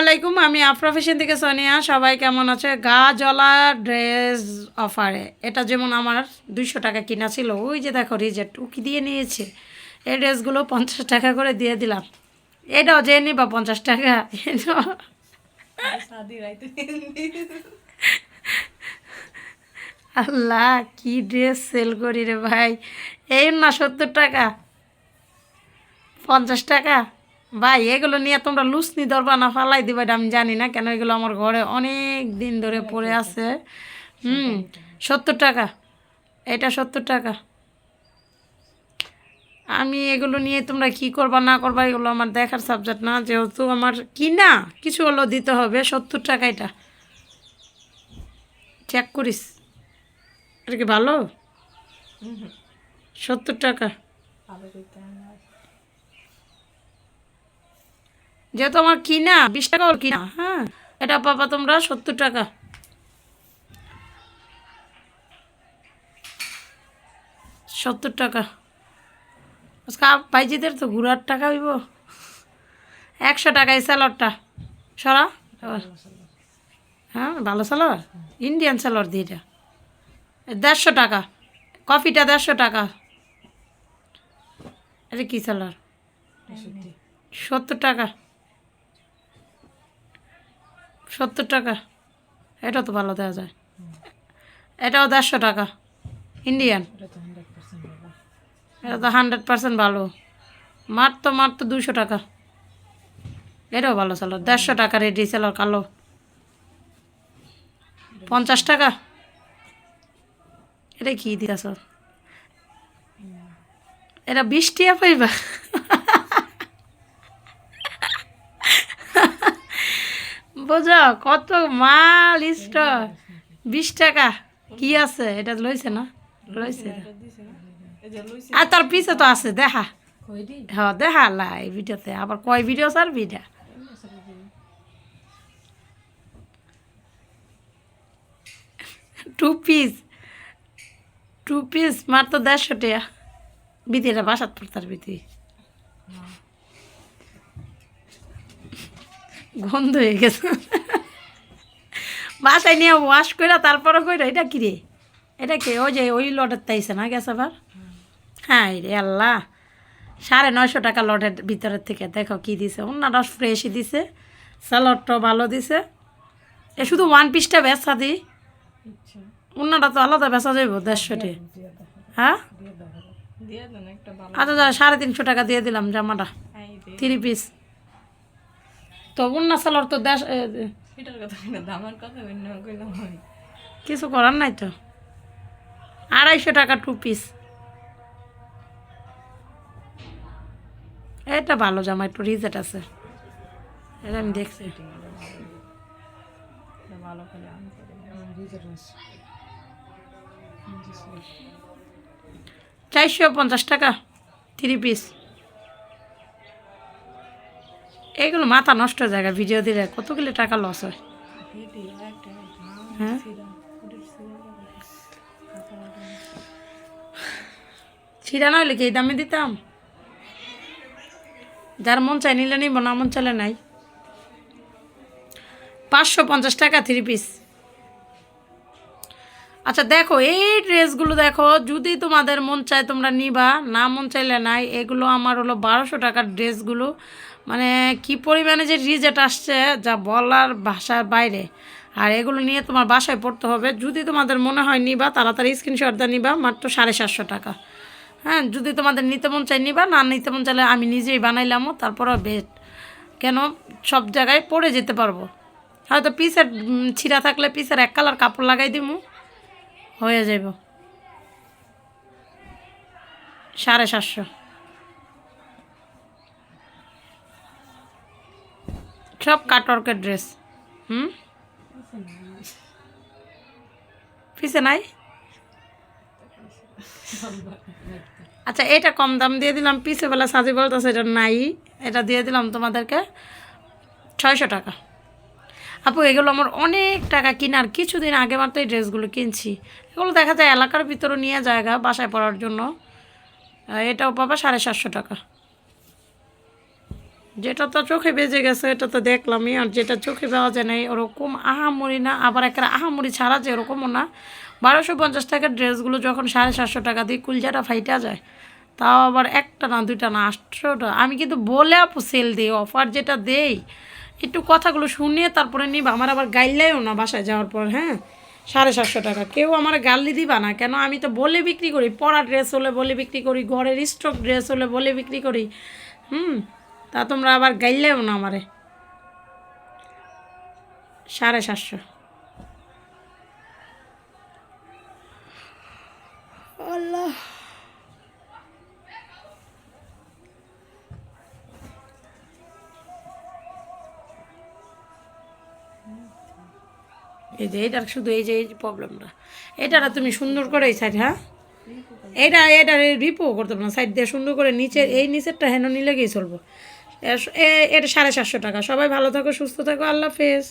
আলাইকুম আমি আফরা ফ্যাশন থেকে সোনিয়া। সবাই কেমন আছে? গা জলা ড্রেস অফারে। এটা যেমন আমার দুইশো টাকা কিনা ছিল, ওই যে দেখো রিজেক্ট উকি দিয়ে নিয়েছে। এই ড্রেসগুলো পঞ্চাশ টাকা করে দিয়ে দিলাম। এটাও যে নিবা পঞ্চাশ টাকা আল্লাহ, কি ড্রেস সেল করি রে ভাই। এই না সত্তর টাকা, পঞ্চাশ টাকা। ভাই এগুলো নিয়ে তোমরা লুসনি ধরবা না ফালাই দিবা এটা আমি জানি না। কেন এগুলো আমার ঘরে অনেক দিন ধরে পড়ে আছে। হুম সত্তর টাকা। এটা সত্তর টাকা। আমি এগুলো নিয়ে তোমরা কি করবা না করবা এগুলো আমার দেখার সাবজেক্ট না। যেহেতু আমার কিনা কিছু হলো দিতে হবে। সত্তর টাকা এটা। চেক করিস। এটা কি ভালো? সত্তর টাকা। যেহেতু আমার কিনা, বিশ টাকা ওর কিনা হ্যাঁ? এটা পাবা তোমরা সত্তর টাকা। সত্তর টাকা। আজকে ভাইজিদের তো ঘুরার টাকা হইব। একশো টাকা এই স্যালাডটা সরা। হ্যাঁ ভালো স্যালাড ইন্ডিয়ান স্যালাড দিয়ে এটা। দেড়শো টাকা। কফিটা দেড়শো টাকা। এটা কী স্যালাড সত্তর টাকা। সত্তর টাকা। এটা তো ভালো দেওয়া যায়। এটাও দেড়শো টাকা। ইন্ডিয়ান এটা তো হান্ড্রেড পার্সেন্ট ভালো। মাত্র মাত্র দুশো টাকা। এটাও ভালো ছিল দেড়শো টাকা রেডি ছিল কালো। পঞ্চাশ টাকা। এটা কি দিয়েছ এটা বিশ টিয়া পাইবা বোঝো, কত মাল স্টক। বিশ টাকা। কি আছে? এটা লইছে না? লইছে আর তার পিছে তো আছে, দেখা। হ্যাঁ দেখা এই ভিডিওতে। আবার কয় video sir video two piece two piece মাত্র দেড়শো টাকা। বিদিরা বাসাত পড়তার বিদি গন্ধ হয়ে গেছে। বাসায় নিয়ে ওয়াশ করে তারপরে কইরা এটা কি রে? এটা কে? ওই যে ওই লটের তাইছে না গেছে আবার? হ্যাঁ রে আল্লাহ। সাড়ে নয়শো টাকা লটের ভিতরের থেকে। দেখো কি দিছে। অন্যটা ফ্রেশই দিছে। স্যালাডটাও ভালো দিছে। এ শুধু ওয়ান পিসটা বেচা দি। অন্যটা তো আলাদা বেচা যাইব দেড়শোটি হ্যাঁ? আচ্ছা সাড়ে তিনশো টাকা দিয়ে দিলাম জামাটা। থ্রি পিস তো অন্য সালোয়ার তো দেশ এটার কথা দামার কথা কইলাম কিছু করার নাই তো। আড়াইশো টাকা টু পিস এটা ভালো জামা একটু রিজেট আছে। এটা আমি দেখছি। চারশো পঞ্চাশ টাকা থ্রি পিস এইগুলো মাথা নষ্ট যায় ভিডিও দিলে। কতগুলো টাকা লস হয়? হ্যাঁ? ছিঁড়া না হলে কি দামে দিতাম? যার মন চাই নিলে নিব, না মন চাইলে নাই। পাঁচশো পঞ্চাশ টাকা থ্রি পিস আচ্ছা দেখো, এই ড্রেসগুলো দেখো, যদি তোমাদের মন চায় তোমরা নিবা, না মন চাইলে নাই। এগুলো আমার হলো বারোশো টাকার ড্রেসগুলো। মানে কি পরিমাণে যে রিজেট আসছে, যা বলার ভাষার বাইরে। আর এগুলো নিয়ে তোমার বাসায় পড়তে হবে। যদি তোমাদের মনে হয় নিবা, তাড়াতাড়ি স্ক্রিনশট দিয়ে নিবা, মাত্র সাড়ে সাতশো টাকা। হ্যাঁ যদি তোমাদের নিতে মন চাই নিবা, না নিতে মন চাইলে আমি নিজেই বানাইলামও, তারপরও বেট কেন? সব জায়গায় পরে যেতে পারব। হয়তো পিসের ছিঁড়া থাকলে পিসের এক কালার কাপড় লাগাই দিমু, হয়ে যাব সাড়ে সাতশো। সব কাটওয়ার্কের ড্রেস, হুম? পিসে নাই? আচ্ছা এটা কম দাম দিয়ে দিলাম পিসে বেলা সাজি বলতেছে এটা নাই, এটা দিয়ে দিলাম তোমাদেরকে ছয়শো টাকা। আপু, এগুলো আমার অনেক টাকা কিনার কিছুদিন আগে মাত্র এই ড্রেসগুলো কিনছি। এগুলো দেখা যায় এলাকার ভিতরে নিয়ে জায়গা বাসায় পড়ার জন্য। এটাও পাবা সাড়ে সাতশো টাকা। যেটা তো চোখে বেজে গেছে, এটা তো দেখলামই, আর যেটা চোখে পাওয়া যায় না ওরকম আহামরি না, আবার একটা আহামরি ছাড়া যে ওরকমও না। বারোশো পঞ্চাশ টাকার ড্রেসগুলো যখন সাড়ে সাতশো টাকা দিয়ে কুলজাটা ফাইটা যায়, তাও আবার একটা না, দুইটা না, আটশোটা। আমি কিন্তু বলে আপু সেল দিই অফার যেটা দেই, একটু কথাগুলো শুনিয়ে তারপরে নিবা। আমার আবার গাইলেও না বাসায় যাওয়ার পর হ্যাঁ? সাড়ে সাতশো টাকা। কেউ আমার গাল্লি দিবা না। কেন? আমি তো বলে বিক্রি করি পরা ড্রেস হলে বলে বিক্রি করি, ঘরের স্টক ড্রেস হলে বলে বিক্রি করি। হুম? তা তোমরা আবার গাইলেও না আমারে? সাড়ে সাতশো। আল্লাহ। এই যে এটার শুধু এই যে এই যে প্রবলেমটা। এটারা তুমি সুন্দর করে এই সাইড হ্যাঁ? এটা এটা রিপো করতে পারো সাইড দিয়ে সুন্দর করে নিচের এই নিচেরটা হেন নিলে গিয়ে চলবো? এটা সাড়ে সাতশো টাকা। সবাই ভালো থাকো সুস্থ থাকো আল্লাহ হাফেজ।